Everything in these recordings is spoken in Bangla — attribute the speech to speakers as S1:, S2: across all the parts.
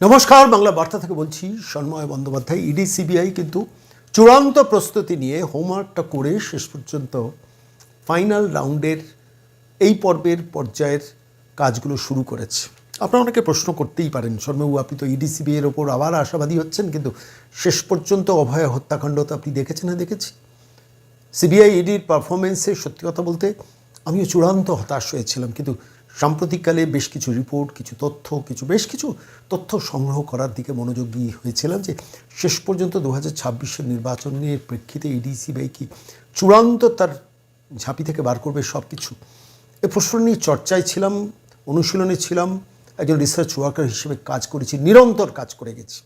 S1: নমস্কার, বাংলা বার্তা থেকে বলছি সন্ময় বন্দ্যোপাধ্যায়, ইডি, সিবিআই কিন্তু চূড়ান্ত প্রস্তুতি নিয়ে হোমওয়ার্কটা করে শেষ পর্যন্ত ফাইনাল রাউন্ডের এই পর্বের পর্যায়ের কাজগুলো শুরু করেছে। আপনারা অনেকে প্রশ্ন করতেই পারেন শর্মাবু আপনি তো ইডি সিবিআইয়ের ওপর আবার আশাবাদী হচ্ছেন, কিন্তু শেষ পর্যন্ত অভয় হত্যাকাণ্ড তো আপনি দেখেছেন না, দেখেছি। সিবিআই, ইডির পারফরমেন্সে সত্যি কথা বলতে আমিও চূড়ান্ত হতাশ হয়েছিলাম, কিন্তু সাম্প্রতিককালে বেশ কিছু রিপোর্ট কিছু তথ্য, কিছু বেশ কিছু তথ্য সংগ্রহ করার দিকে মনোযোগী হয়েছিলাম যে শেষ পর্যন্ত দু হাজার ছাব্বিশের নির্বাচনের প্রেক্ষিতে ইডি সিবিআই কি চূড়ান্ত তার ঝাঁপি থেকে বার করবে সব কিছু এ প্রশ্ন নিয়ে চর্চায় ছিলাম, অনুশীলনে ছিলাম, একজন রিসার্চ ওয়ার্কার হিসেবে কাজ করেছি, নিরন্তর কাজ করে গেছি।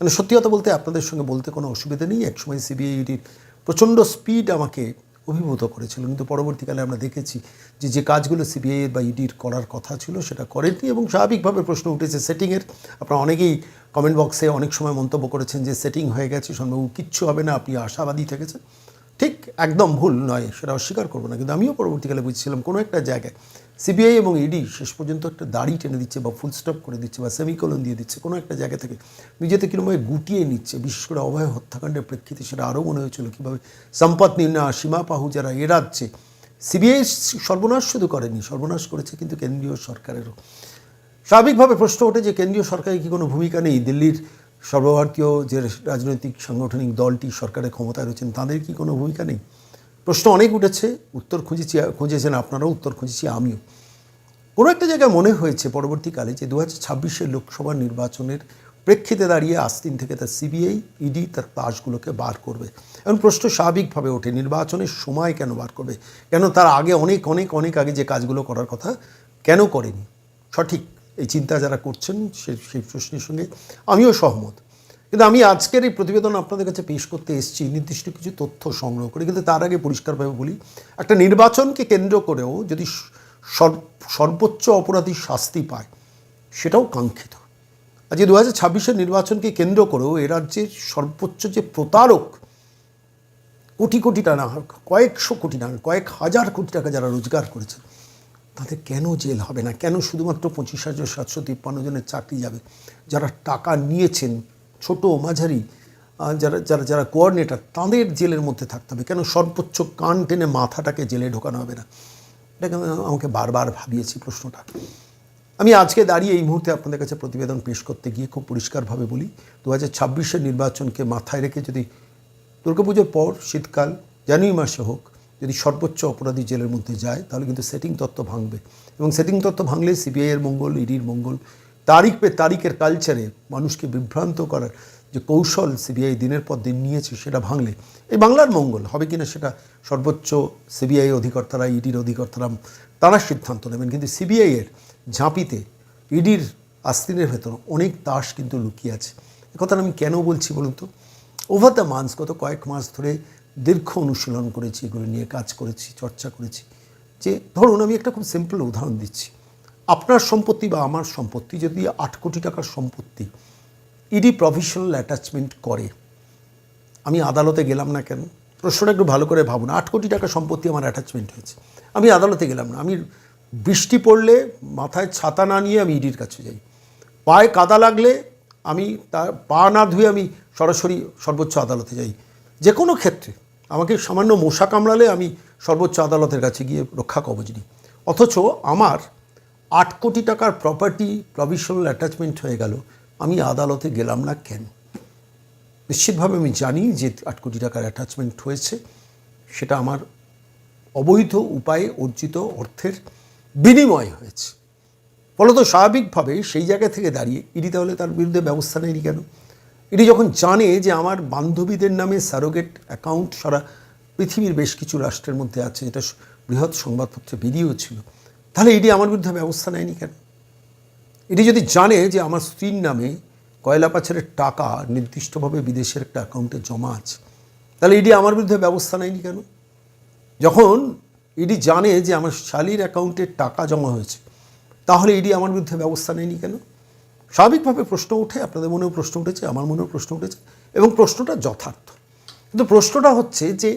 S1: মানে সত্যি কথা বলতে আপনাদের সঙ্গে বলতে কোনো অসুবিধা নেই, একসময় সিবিআইডির প্রচণ্ড স্পিড আমাকে অভিভূত করেছিল। কিন্তু পরবর্তীকালে আমরা দেখেছি যে যে কাজগুলো সিবিআই বা ইডির করার কথা ছিল, সেটা করেননি এবং স্বাভাবিকভাবে প্রশ্ন উঠেছে সেটিংয়ের। আপনারা অনেকেই কমেন্ট বক্সে অনেক সময় মন্তব্য করেছেন যে, সেটিং হয়ে গেছে সম্ভব কিচ্ছু হবে না, আপনি আশাবাদী থেকেছেন। ঠিক একদম ভুল নয়, সেটা অস্বীকার করব না। কিন্তু আমিও পরবর্তীকালে বুঝছিলাম কোনো একটা জায়গায় সিবিআই এবং ইডি শেষ পর্যন্ত একটা দাড়ি টেনে দিচ্ছে বা ফুল স্টপ করে দিচ্ছে বা সেমিকোলন দিয়ে দিচ্ছে, কোনো একটা জায়গা থেকে। নিজেতে কীরকমভাবে গুটিয়ে নিচ্ছে, বিশেষ করে অভয় হত্যাকাণ্ডের প্রেক্ষিতে সেটা আরও মনে হয়েছিল কীভাবে সম্পদ নির্ণয় সীমা পাহু যারা এড়াচ্ছে, সিবিআই সর্বনাশ শুধু করেনি, সর্বনাশ করেছে কিন্তু কেন্দ্রীয় সরকারেরও। স্বাভাবিকভাবে প্রশ্ন ওঠে যে কেন্দ্রীয় সরকারের কি কোনো ভূমিকা নেই? দিল্লির সর্বভারতীয় যে রাজনৈতিক সাংগঠনিক দলটি সরকারের ক্ষমতায় রয়েছেন, তাদের কি কোনো ভূমিকা নেই? প্রশ্ন অনেক উঠেছে, উত্তর খুঁজেছি, খুঁজেছেন আপনারাও, উত্তর খুঁজেছি আমিও। কোনো একটা জায়গায় মনে হয়েছে পরবর্তীকালে যে দু হাজার ছাব্বিশের লোকসভা নির্বাচনের প্রেক্ষিতে দাঁড়িয়ে আস্তিন থেকে তার সিবিআই, ইডি তার তাসগুলোকে বার করবে। এখন প্রশ্ন স্বাভাবিকভাবে ওঠে, নির্বাচনের সময় কেন বার করবে? কেন তার আগে অনেক অনেক অনেক আগে যে কাজগুলো করার কথা কেন করেনি? সঠিক এই চিন্তা যারা করছেন সেই প্রশ্নের সঙ্গে আমিও সহমত। কিন্তু আমি আজকের এই প্রতিবেদন আপনাদের কাছে পেশ করতে এসেছি, নির্দিষ্ট কিছু তথ্য সংগ্রহ করে। কিন্তু তার আগে পরিষ্কারভাবে বলি, একটা নির্বাচনকে কেন্দ্র করেও যদি সর্বোচ্চ অপরাধী শাস্তি পায়, সেটাও কাঙ্ক্ষিত। আজকে দু হাজার ছাব্বিশের নির্বাচনকে কেন্দ্র করেও এ রাজ্যের সর্বোচ্চ যে প্রতারক, কোটি কোটি টাকা কয়েকশো কোটি টাকা কয়েক হাজার কোটি টাকা যারা রোজগার করেছে, তাদের কেন জেল হবে না? কেন শুধুমাত্র পঁচিশ হাজার সাতশো তিপ্পান্ন জনের চাকরি যাবে? যারা টাকা নিয়েছেন ছোট মাঝারি যারা যারা যারা কোঅর্ডিনেটর তাদের জেলের মধ্যে থাকতে হবে। কেন? সর্বোচ্চ কান টেনে মাথাটাকে জেলে ঢোকানো হবে না। এটাকে আমাকে বারবার ভাবিয়েছি প্রশ্নটা। আমি আজকে দাঁড়িয়ে এই মুহূর্তে আপনাদের কাছে প্রতিবেদন পেশ করতে গিয়ে খুব পরিষ্কারভাবে বলি, দু হাজার ছাব্বিশের নির্বাচনকে মাথায় রেখে যদি দুর্গাপুজোর পর, শীতকাল, জানুয়ারি মাসে হোক, যদি সর্বোচ্চ অপরাধী জেলের মধ্যে যায়, তাহলে কিন্তু সেটিং তত্ত্ব ভাঙবে। এবং সেটিং তত্ত্ব ভাঙলে সিবিআইয়ের মঙ্গল ইডির মঙ্গল তারিখ পে তারিখের কালচারে মানুষকে বিভ্রান্ত করার যে কৌশল সিবিআই দিনের পর দিন নিয়েছে, সেটা ভাঙলে এই বাংলার মঙ্গল হবে কিনা সেটা সর্বোচ্চ সিবিআই অধিকর্তারা ইডির অধিকর্তারা তারা সিদ্ধান্ত নেবেন। কিন্তু সিবিআইয়ের ঝাঁপিতে ইডির আস্তিনের ভেতর অনেক তাস কিন্তু লুকিয়ে আছে। এ কথাটা আমি কেন বলছি বলুন তো? ওভার দ্য মান্স গত কয়েক মাস ধরে দীর্ঘ অনুশীলন করেছি, এগুলো নিয়ে কাজ করেছি, চর্চা করেছি। যে ধরুন আমি একটা খুব সিম্পল উদাহরণ দিচ্ছি। আপনার সম্পত্তি বা আমার সম্পত্তি, যদি আট কোটি টাকার সম্পত্তি ইডি প্রভিশনাল অ্যাটাচমেন্ট করে, আমি আদালতে গেলাম না কেন? প্রশ্নটা একটু ভালো করে ভাবুন। আট কোটি টাকা সম্পত্তি আমার অ্যাটাচমেন্ট হয়েছে। আমি আদালতে গেলাম না। আমি বৃষ্টি পড়লে, মাথায় ছাতা না নিয়ে আমি ইডির কাছে যাই। পায়ে কাদা লাগলে আমি তার পা না ধুয়ে আমি সরাসরি সর্বোচ্চ আদালতে যাই। যে কোনো ক্ষেত্রে। আমাকে সামান্য মশা কামড়ালে আমি সর্বোচ্চ আদালতের কাছে গিয়ে রক্ষা কবচ নিই। অথচ আমার আট কোটি টাকার প্রপার্টি প্রভিশনাল অ্যাটাচমেন্ট হয়ে গেল। আমি আদালতে গেলাম না কেন? নিশ্চিতভাবে আমি জানি যে আট কোটি টাকার অ্যাটাচমেন্ট হয়েছে। সেটা আমার অবৈধ উপায়ে অর্জিত অর্থের বিনিময় হয়েছে। ফলত স্বাভাবিকভাবে সেই জায়গা থেকে দাঁড়িয়ে ইডি তাহলে তার বিরুদ্ধে ব্যবস্থা নেয়নি কেন? ইডি যখন জানে যে আমার বান্ধবীদের নামে স্যারোগেট অ্যাকাউন্ট সারা পৃথিবীর বেশ কিছু রাষ্ট্রের মধ্যে আছে, এটা বৃহৎ সংবাদপত্রে বেরিয়েও ছিল। তাহলে ইডি আমার বিরুদ্ধে ব্যবস্থা নেয়নি কেন? এটি যদি জানে যে আমার স্ত্রীর নামে কয়লা পাচারের টাকা নির্দিষ্টভাবে বিদেশের একটা অ্যাকাউন্টে জমা আছে, তাহলে ইডি আমার বিরুদ্ধে ব্যবস্থা নেয়নি কেন? যখন ইডি জানে যে আমার শালির অ্যাকাউন্টে টাকা জমা হয়েছে, তাহলে ইডি আমার বিরুদ্ধে ব্যবস্থা নেয়নি কেন? স্বাভাবিকভাবে প্রশ্ন ওঠে, আপনাদের মনেও প্রশ্ন উঠেছে, আমার মনেও প্রশ্ন উঠেছে, এবং প্রশ্নটা যথার্থ। কিন্তু প্রশ্নটা হচ্ছে যে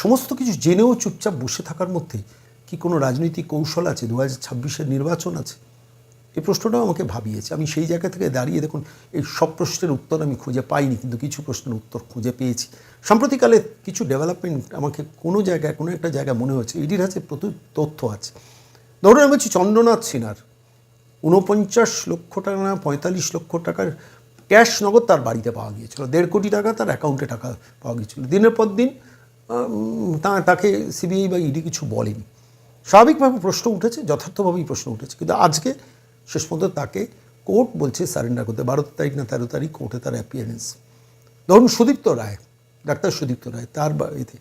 S1: সমস্ত কিছু জেনেও চুপচাপ বসে থাকার মধ্যে কি কোনো রাজনৈতিক কৌশল আছে? দু হাজার ছাব্বিশের নির্বাচন আছে। এই প্রশ্নটাও আমাকে ভাবিয়েছে। আমি সেই জায়গা থেকে দাঁড়িয়ে দেখুন, এই সব প্রশ্নের উত্তর আমি খুঁজে পাইনি, কিন্তু কিছু প্রশ্নের উত্তর খুঁজে পেয়েছি। সাম্প্রতিককালে কিছু ডেভেলপমেন্ট আমাকে কোনো জায়গায়, কোনো একটা জায়গায় মনে হচ্ছে ইডির কাছে প্রচুর তথ্য আছে। ধরুন, আমি বলছি চন্দ্রনাথ সিনহার, ঊনপঞ্চাশ লক্ষ টাকা না, পঁয়তাল্লিশ লক্ষ টাকার ক্যাশ নগদ তার বাড়িতে পাওয়া গিয়েছিল। দেড় কোটি টাকা তার অ্যাকাউন্টে টাকা পাওয়া গিয়েছিল। দিনের পর দিন তাকে সিবিআই বা ইডি কিছু বলেনি। স্বাভাবিকভাবে প্রশ্ন উঠেছে, যথার্থভাবেই প্রশ্ন উঠেছে। কিন্তু আজকে শেষ পর্যন্ত তাকে কোর্ট বলছে সারেন্ডার করতে। বারো তারিখ না তেরো তারিখ কোর্টে তার অ্যাপিয়ারেন্স ধরুন সুদীপ্ত রায়, ডাক্তার সুদীপ্ত রায়, তার বাড়িতে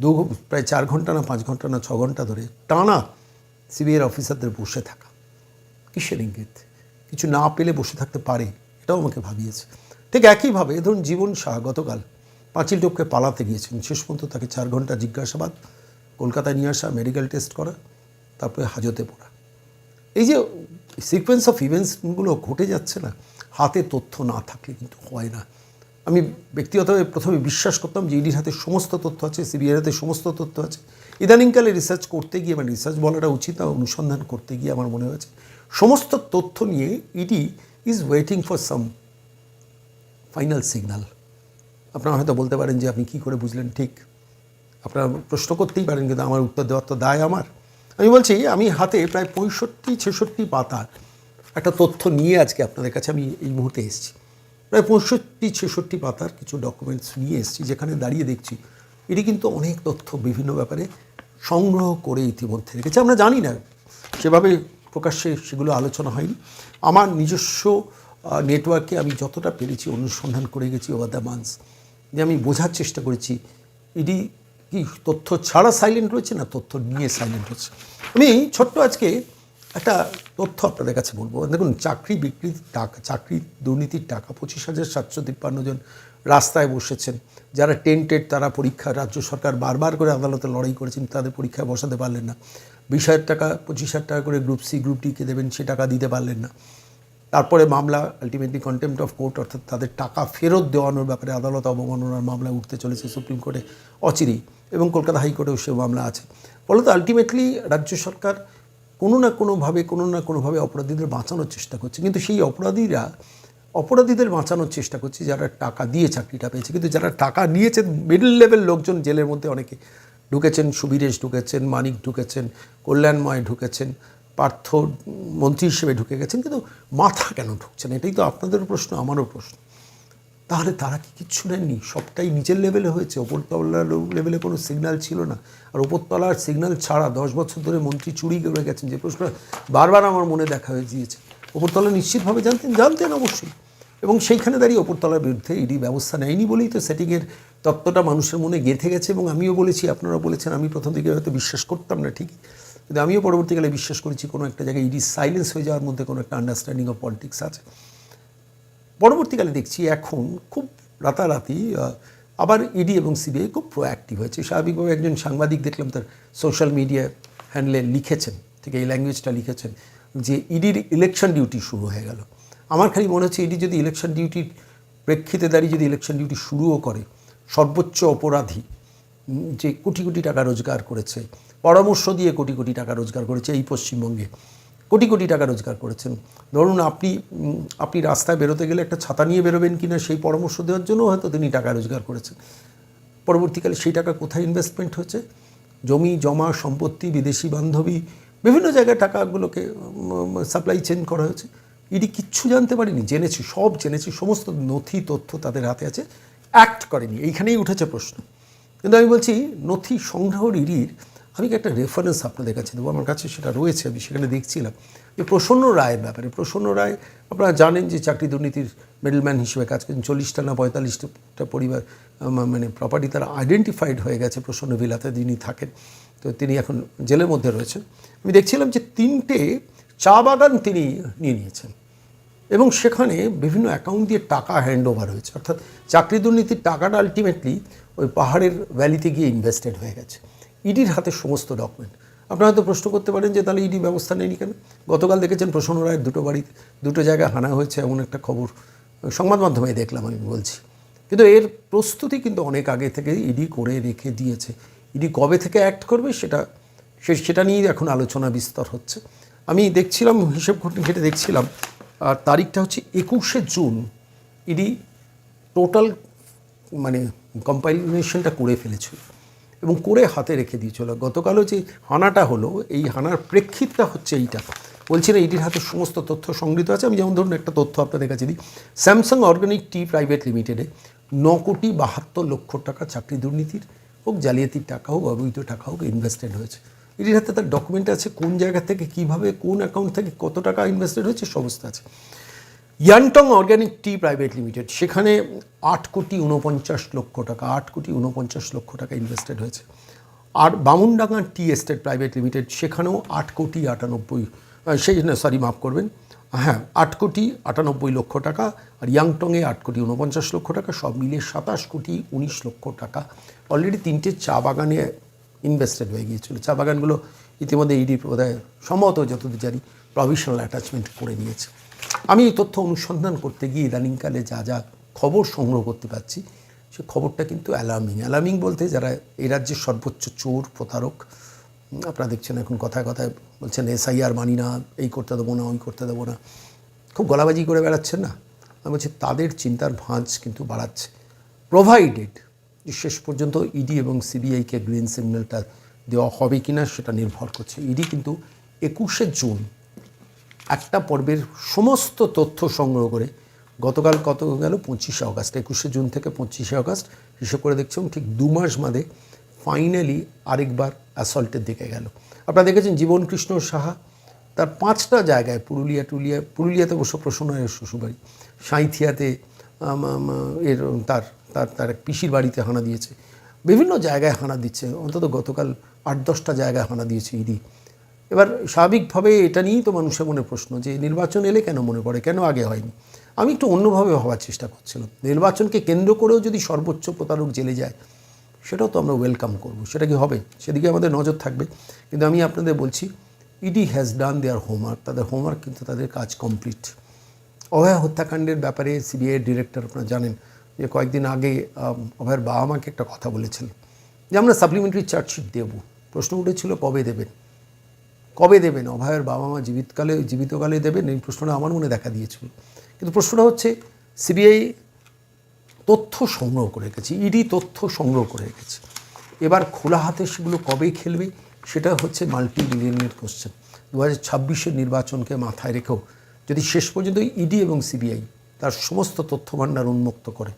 S1: দু প্রায় চার ঘণ্টা না পাঁচ ঘণ্টা না ছ ঘণ্টা ধরে টানা সিবিআইয়ের অফিসারদের বসে থাকা। কিসের ইঙ্গিত? কিছু না পেলে বসে থাকতে পারে, এটাও আমাকে ভাবিয়েছে। ঠিক একইভাবে ধরুন জীবন শাহ গতকাল পাঁচিল টোপকে পালাতে গিয়েছেন। শেষ পর্যন্ত তাকে চার ঘণ্টা জিজ্ঞাসাবাদ কলকাতায় নিয়ে আসা মেডিকেল টেস্ট করা, তারপরে হাজতে পড়া। এই যে সিকোয়েন্স অফ ইভেন্টসগুলো ঘটে যাচ্ছে না, হাতে তথ্য না থাকলে কিন্তু হয় না। আমি ব্যক্তিগতভাবে প্রথমে বিশ্বাস করতাম যে ইডির হাতে সমস্ত তথ্য আছে সিবিআইয়ের হাতে সমস্ত তথ্য আছে। ইদানিংকালে রিসার্চ করতে গিয়ে মানে রিসার্চ বলাটা উচিত না, অনুসন্ধান করতে গিয়ে আমার মনে হয়েছে, সমস্ত তথ্য নিয়ে ED is waiting for some final signal আপনারা হয়তো বলতে পারেন যে আপনি কী করে বুঝলেন, ঠিক। আপনারা প্রশ্ন করতেই পারেন, কিন্তু আমার উত্তর দেওয়ার তো দায় আমার। আমি বলছি, আমি হাতে প্রায় পঁয়ষট্টি, ছেষট্টি পাতার একটা তথ্য নিয়ে আজকে আপনাদের কাছে আমি এই মুহূর্তে এসেছি। প্রায় পঁয়ষট্টি, ছেষট্টি পাতার কিছু ডকুমেন্টস নিয়ে এসেছি, যেখানে দাঁড়িয়ে দেখছি এটি কিন্তু অনেক তথ্য বিভিন্ন ব্যাপারে সংগ্রহ করে ইতিমধ্যে রেখেছে। আমরা জানি না, সেভাবে প্রকাশ্যে সেগুলো আলোচনা হয়নি। আমার নিজস্ব নেটওয়ার্কে আমি যতটা পেরেছি অনুসন্ধান করে গেছি ওভার দ্য মান্থস যে আমি বোঝার চেষ্টা করেছি ইডি কি তথ্য ছাড়া সাইলেন্ট রয়েছে না তথ্য নিয়ে সাইলেন্ট হচ্ছে? আমি ছোট্ট আজকে একটা তথ্য আপনাদের কাছে বলব। দেখুন, চাকরি বিক্রির টাকা, চাকরি দুর্নীতির টাকা পঁচিশ হাজার সাতশো তিপ্পান্ন জন রাস্তায় বসেছেন। যারা টেন্টেড তারা পরীক্ষা, রাজ্য সরকার বারবার করে আদালতে লড়াই করেছেন, তাদের পরীক্ষায় বসাতে পারলেন না। বিশ হাজার টাকা, পঁচিশ হাজার টাকা করে গ্রুপ সি গ্রুপ ডিকে দেবেন, সে টাকা দিতে পারলেন না। তারপরে মামলা আলটিমেটলি কন্টেম্পট অফ কোর্ট অর্থাৎ তাদের টাকা ফেরত দেওয়ানোর ব্যাপারে আদালত অবমাননার মামলা উঠতে চলেছে সুপ্রিম কোর্টে অচিরেই এবং কলকাতা হাইকোর্টেও সে মামলা আছে। ফলত আলটিমেটলি রাজ্য সরকার কোনো না কোনোভাবে, কোনো না কোনোভাবে অপরাধীদের বাঁচানোর চেষ্টা করছে। কিন্তু সেই অপরাধীরা, অপরাধীদের বাঁচানোর চেষ্টা করছে যারা টাকা দিয়ে চাকরিটা পেয়েছে। কিন্তু যারা টাকা নিয়েছেন মিডল লেভেল লোকজন জেলের মধ্যে অনেকে ঢুকেছেন, সুবীরেশ ঢুকেছেন, মানিক ঢুকেছেন, কল্যাণময় ঢুকেছেন। পার্থ মন্ত্রী হিসেবে ঢুকে গেছেন, কিন্তু মাথা কেন ঢুকছেন এটাই তো আপনাদেরও প্রশ্ন, আমারও প্রশ্ন। তাহলে তারা কি কিচ্ছু নেননি? সবটাই নিচের লেভেলে হয়েছে ওপরতলার লেভেলে কোনো সিগন্যাল ছিল না। আর ওপরতলার সিগন্যাল ছাড়া দশ বছর ধরে মন্ত্রী চুরি করে গেছেন, যে প্রশ্ন বারবার আমার মনে দেখা হয়ে গিয়েছে। ওপরতলা নিশ্চিতভাবে জানতেন জানতেন অবশ্যই। এবং সেইখানে দাঁড়িয়ে ওপরতলার বিরুদ্ধে ইডি ব্যবস্থা নেয়নি বলেই তো সেটিংয়ের তত্ত্বটা মানুষের মনে গেঁথে গেছে। এবং আমিও বলেছি আপনারা বলেছেন, আমি প্রথম দিকে হয়তো বিশ্বাস করতাম না, ঠিকই। কিন্তু আমিও পরবর্তীকালে বিশ্বাস করেছি কোনো একটা জায়গায় ইডি সাইলেন্স হয়ে যাওয়ার মধ্যে কোনো একটা আন্ডারস্ট্যান্ডিং অফ পলিটিক্স আছে। পরবর্তীকালে দেখছি এখন খুব রাতারাতি আবার ইডি এবং সিবিআই খুব প্রোঅ্যাক্টিভ হয়েছে। স্বাভাবিকভাবে একজন সাংবাদিক দেখলাম তার সোশ্যাল মিডিয়া হ্যান্ডলে লিখেছেন, ঠিক এই ল্যাঙ্গুয়েজটা লিখেছেন, যে ইডির ইলেকশন ডিউটি শুরু হয়ে গেল। আমার খালি মনে হচ্ছে ইডি যদি ইলেকশন ডিউটির প্রেক্ষিতে দাঁড়িয়ে যদি ইলেকশন ডিউটি শুরুও করে, সর্বোচ্চ অপরাধী যে কোটি কোটি টাকা রোজগার করেছে পরামর্শ দিয়ে কোটি কোটি টাকা রোজগার করেছে এই পশ্চিমবঙ্গে। কোটি কোটি টাকা রোজগার করেছেন। ধরুন আপনি আপনি রাস্তায় বেরোতে গেলে একটা ছাতা নিয়ে বেরোবেন কিনা সেই পরামর্শ দেওয়ার জন্য হয়তো তিনি টাকা রোজগার করেছেন। পরবর্তীকালে সেই টাকা কোথায় ইনভেস্টমেন্ট হচ্ছে? জমি, জমা, সম্পত্তি, বিদেশি বান্ধবী, বিভিন্ন জায়গায় টাকাগুলোকে সাপ্লাই চেন করা হয়েছে। ইডি কিচ্ছু জানতে পারেনি, জেনেছি, সব জেনেছি, সমস্ত নথি তথ্য তাদের হাতে আছে অ্যাক্ট করেনি। এইখানেই উঠেছে প্রশ্ন। কিন্তু আমি বলছি, নথি সংগ্রহ ইডির আমি একটা রেফারেন্স আপনাদের কাছে দেবো? আমার কাছে সেটা রয়েছে, আমি সেখানে দেখছিলাম। যে প্রসন্ন রায়ের ব্যাপারে, প্রসন্ন রায়, আপনারা জানেন যে চাকরি দুর্নীতির মিডলম্যান হিসেবে কাজ করেন চল্লিশটা না পঁয়তাল্লিশটা পরিবার মানে প্রপার্টি তারা আইডেন্টিফাইড হয়ে গেছে প্রসন্ন ভিলাতে, যিনি থাকেন। তো তিনি এখন জেলের মধ্যে রয়েছেন। আমি দেখছিলাম যে তিনটে চা বাগান তিনি নিয়ে নিয়েছেন। এবং সেখানে বিভিন্ন অ্যাকাউন্ট দিয়ে টাকা হ্যান্ড ওভার হয়েছে। অর্থাৎ চাকরি দুর্নীতির টাকাটা আলটিমেটলি ওই পাহাড়ের ভ্যালিতে গিয়ে ইনভেস্টেড হয়ে গেছে। ইডির হাতে সমস্ত ডকুমেন্ট আপনারা হয়তো প্রশ্ন করতে পারেন যে, তাহলে ইডি ব্যবস্থা নেয়নি কেন? গতকাল দেখেছেন প্রসন্ন রায়ের দুটো বাড়িতে দুটো জায়গায় হানা হয়েছে এমন একটা খবর সংবাদ মাধ্যমে দেখলাম আমি বলছি। কিন্তু এর প্রস্তুতি কিন্তু অনেক আগে থেকে ইডি করে রেখে দিয়েছে। ইডি কবে থেকে অ্যাক্ট করবে সেটা, সে, সেটা নিয়েই এখন আলোচনা বিস্তর হচ্ছে। আমি দেখছিলাম, হিসেব ঘেটে দেখছিলাম আর তারিখটা হচ্ছে একুশে জুন। ইডি টোটাল মানে কম্পাইলেশনটা করে ফেলেছিল। এবং করে হাতে রেখে দিয়েছিল গতকালও যে হানাটা হলো, এই হানার প্রেক্ষিতটা হচ্ছে এইটা। বলছি না ইডির হাতে সমস্ত তথ্য সংগৃহীত আছে। আমি যেমন ধরুন একটা তথ্য আপনাদের কাছে দিই। স্যামসাং অর্গানিক টি প্রাইভেট লিমিটেডে ন কোটি বাহাত্তর লক্ষ টাকা চাকরি দুর্নীতির হোক, জালিয়াতির টাকা হোক, অবৈধ টাকা হোক ইনভেস্টেড হয়েছে। এটির হাতে তার ডকুমেন্ট আছে, কোন জায়গা থেকে, কীভাবে, কোন অ্যাকাউন্ট থেকে কত টাকা ইনভেস্টেড হয়েছে, সমস্ত আছে। ইয়ানটং অর্গ্যানিক টি প্রাইভেট লিমিটেড, সেখানে আট কোটি উনপঞ্চাশ লক্ষ টাকা, আট কোটি উনপঞ্চাশ লক্ষ টাকা ইনভেস্টেড হয়েছে। আর Bamundanga tea estate private limited সেখানেও আট কোটি আটানব্বই সেই না সরি মাফ করবেন। হ্যাঁ আট কোটি আটানব্বই লক্ষ টাকা আর ইয়াংটংয়ে আট কোটি উনপঞ্চাশ লক্ষ টাকা, সব মিলিয়ে সাতাশ কোটি উনিশ লক্ষ টাকা। অলরেডি তিনটে চা বাগানে ইনভেস্টেড হয়ে গিয়েছিল। চা বাগানগুলো ইতিমধ্যে ইডি বোধহয় সম্ভবত যতদূর জানি প্রভিশনাল অ্যাটাচমেন্ট করে নিয়েছে। আমি এই তথ্য অনুসন্ধান করতে গিয়ে ইদানিংকালে যা যা খবর সংগ্রহ করতে পারছি, সে খবরটা কিন্তু অ্যালার্মিং অ্যালার্মিং বলতে যারা এই রাজ্যের সর্বোচ্চ চোর, প্রতারক আপনারা দেখছেন এখন কথায় কথায় বলছেন, এসআইআর মানি না, এই করতে দেবো না, ওই করতে দেবো না। খুব গলাবাজি করে বেড়াচ্ছেন না? আমি বলছি, তাদের চিন্তার ভাঁজ কিন্তু বাড়াচ্ছে। প্রোভাইডেড শেষ পর্যন্ত ইডি এবং সিবিআইকে গ্রিন সিগন্যালটা দেওয়া হবে কিনা সেটা নির্ভর করছে। ইডি কিন্তু একুশে জুন একটা পর্বের সমস্ত তথ্য সংগ্রহ করে গতকাল কত গেল? পঁচিশে আগস্ট, একুশে জুন থেকে পঁচিশে আগস্ট। হিসেব করে দেখছিলাম ঠিক দু মাস বাদে ফাইনালি আরেকবার অ্যাসল্টের দিকে গেল। আপনারা দেখেছেন জীবন কৃষ্ণ সাহা তার পাঁচটা জায়গায়, পুরুলিয়া, টুলিয়া, পুরুলিয়াতে অবশ্য প্রসন্নের শ্বশুরবাড়ি, সাঁইথিয়াতে এর, তার তার তার পিসির বাড়িতে হানা দিয়েছে। বিভিন্ন জায়গায় হানা দিচ্ছে। অন্তত গতকাল আট দশটা জায়গায় হানা দিয়েছে ইডি। এবার স্বাভাবিকভাবে এটা নিয়েই তো মানুষের মনে প্রশ্ন যে নির্বাচন এলে কেন মনে পড়ে? কেন আগে হয়নি? আমি একটু অন্যভাবে ভাবার চেষ্টা করছিলাম। নির্বাচনকে কেন্দ্র করেও যদি সর্বোচ্চ প্রতারক জেলে যায়, সেটাও তো আমরা ওয়েলকাম করব। সেটা কি হবে? সেদিকে আমাদের নজর থাকবে। কিন্তু আমি আপনাদের বলছি ED has done their homework তাদের হোমওয়ার্ক কিন্তু তাদের কাজ কমপ্লিট অভয় হত্যাকাণ্ডের ব্যাপারে সিবিআই ডিরেক্টর আপনারা জানেন যে কয়েকদিন আগে অভয়ের বাবা মাকে একটা কথা বলেছিলেন যে আমরা সাপ্লিমেন্টারি চার্জশিট দেব। প্রশ্ন উঠেছিল, কবে দেবেন? কবে দেবেন? অভয়ের বাবা মা জীবিতকালে জীবিতকালে দেবেন? এই প্রশ্নটা আমার মনে দেখা দিয়েছিল। কিন্তু প্রশ্নটা হচ্ছে, সিবিআই তথ্য সংগ্রহ করে রেখেছে, ইডি তথ্য সংগ্রহ করে রেখেছে। এবার খোলা হাতে সেগুলো কবে খেলবে? সেটা হচ্ছে মাল্টি বিলিয়নের কোশ্চেন দু হাজার ছাব্বিশের নির্বাচনকে মাথায় রেখেও যদি শেষ পর্যন্ত ইডি এবং সিবিআই তার সমস্ত তথ্য ভাণ্ডার উন্মুক্ত করে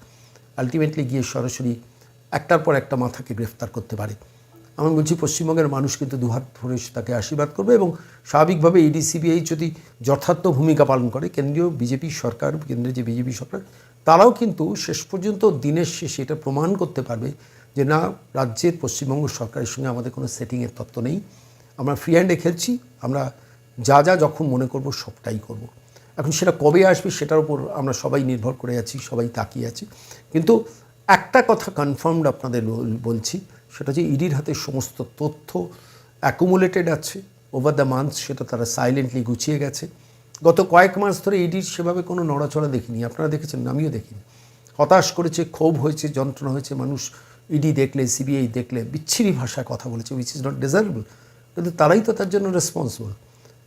S1: আলটিমেটলি গিয়ে সরাসরি একটার পর একটা মাথাকে গ্রেফতার করতে পারে আমি বলছি পশ্চিমবঙ্গের মানুষ কিন্তু দুহাত ধরে তাকে আশীর্বাদ করবে এবং স্বাভাবিকভাবে ইডি সিবিআই যদি যথার্থ ভূমিকা পালন করে, কেন্দ্রীয় বিজেপি সরকার কেন্দ্রে যে বিজেপি সরকার, তারাও কিন্তু শেষ পর্যন্ত দিনের শেষে এটা প্রমাণ করতে পারবে যে না, রাজ্যের পশ্চিমবঙ্গ সরকারের সঙ্গে আমাদের কোনো সেটিংয়ের তত্ত্ব নেই আমরা ফ্রি হ্যান্ডে খেলছি, আমরা যা যা যখন মনে করব সবটাই করব। এখন সেটা কবে আসবে সেটার উপর আমরা সবাই নির্ভর করে আছি, সবাই তাকিয়ে আছি কিন্তু একটা কথা কনফার্মড আপনাদের বলছি সেটা যে ইডির হাতে সমস্ত তথ্য অ্যাকুমুলেটেড আছে ওভার দ্য মান্থ সেটা তারা সাইলেন্টলি গুছিয়ে গেছে। গত কয়েক মাস ধরে ইডির সেভাবে কোনো নড়াচড়া দেখিনি। আপনারা দেখেছেন, আমিও দেখিনি। হতাশ করেছে, ক্ষোভ হয়েছে, যন্ত্রণা হয়েছে, মানুষ ইডি দেখলে, সিবিআই দেখলে, বিচ্ছিরি ভাষায় কথা বলেছে উইচ ইজ নট ডিজার্ভেবল কিন্তু তারাই তো তার জন্য রেসপন্সিবল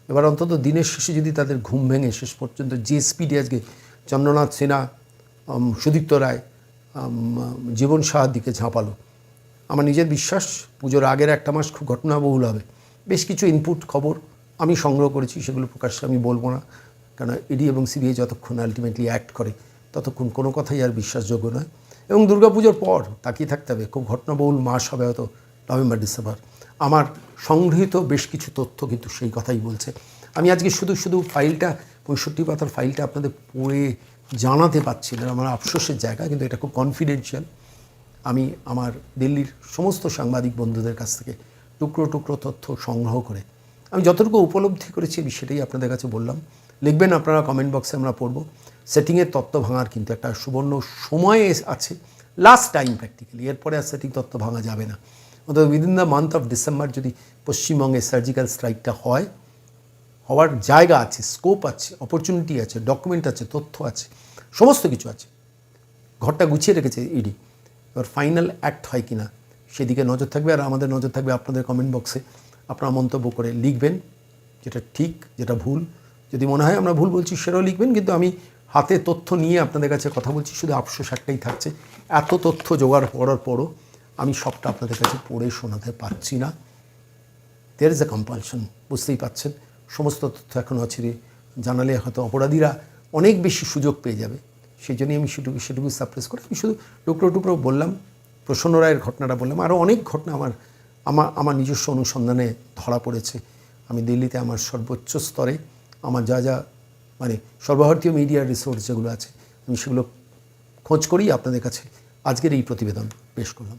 S1: এবার অন্তত দিনের শেষে যদি তাদের ঘুম ভেঙে, শেষ পর্যন্ত যে স্পিডে আজকে চন্দ্রনাথ সিনহা সুদীপ্ত রায় জীবন সাহার দিকে ঝাঁপালো। আমার নিজের বিশ্বাস, পুজোর আগের একটা মাস খুব ঘটনাবহুল হবে। বেশ কিছু ইনপুট খবর আমি সংগ্রহ করেছি, সেগুলো প্রকাশ্যে আমি বলব না। কেন ইডি এবং সিবিআই যতক্ষণ আলটিমেটলি অ্যাক্ট করে, ততক্ষণ কোনো কথাই আর বিশ্বাসযোগ্য নয়। এবং দুর্গাপুজোর পর তাকিয়ে থাকতে হবে, খুব ঘটনাবহুল মাস হবে হয়তো নভেম্বর, ডিসেম্বর। আমার সংগৃহীত বেশ কিছু তথ্য কিন্তু সেই কথাই বলছে। আমি আজকে শুধু শুধু ফাইলটা পঁয়ষট্টি পাতার ফাইলটা আপনাদের পড়ে জানাতে পারছি না, আমার আফসোসের জায়গা, কিন্তু এটা খুব কনফিডেন্সিয়াল আমি আমার দিল্লির সমস্ত সাংবাদিক বন্ধুদের কাছ থেকে টুকরো টুকরো তথ্য সংগ্রহ করে, আমি যতটুকু উপলব্ধি করেছি সেটাই আপনাদের কাছে বললাম। লিখবেন আপনারা কমেন্ট বক্সে আমরা পড়ব। সেটিংয়ের তত্ত্ব ভাঙার কিন্তু একটা সুবর্ণ সময় আছে লাস্ট টাইম প্র্যাকটিক্যালি এরপরে আর সেটিং তত্ত্ব ভাঙা যাবে না। অন্তত within the month of December যদি পশ্চিমবঙ্গে সার্জিক্যাল স্ট্রাইকটা হয়, হওয়ার জায়গা আছে স্কোপ আছে অপরচুনিটি আছে ডকুমেন্ট আছে, তথ্য আছে, সমস্ত কিছু আছে। ঘরটা গুছিয়ে রেখেছে ইডি এবার ফাইনাল অ্যাক্ট হয় কি না সেদিকে নজর থাকবে আর আমাদের নজর থাকবে আপনাদের কমেন্ট বক্সে আপনারা মন্তব্য করে লিখবেন যেটা ঠিক, যেটা ভুল। যদি মনে হয় আমরা ভুল বলছি, সেটাও লিখবেন, কিন্তু আমি হাতে তথ্য নিয়ে আপনাদের কাছে কথা বলছি, শুধু আফসোস একটাই থাকছে। এত তথ্য জোগাড় করার পরও আমি সবটা আপনাদের কাছে পড়ে শোনাতে পারছি না। দের ইজ এ কম্পালশন বুঝতেই পাচ্ছেন সমস্ত তথ্য এখন অচিরে জানালে হয়তো অপরাধীরা অনেক বেশি সুযোগ পেয়ে যাবে। সেই জন্যই আমি সেটুকু সেটুকু সাপ্রেস করে। আমি শুধু টুকরো টুকরো বললাম, প্রসন্ন রায়ের ঘটনাটা বললাম। আরও অনেক ঘটনা আমার আমার আমার নিজস্ব অনুসন্ধানে ধরা পড়েছে। আমি দিল্লিতে আমার সর্বোচ্চ স্তরে, আমার যা যা মানে সর্বভারতীয় মিডিয়ার রিসোর্স যেগুলো আছে, আমি সেগুলো খোঁজ করেই আপনাদের কাছে আজকের এই প্রতিবেদন পেশ করলাম।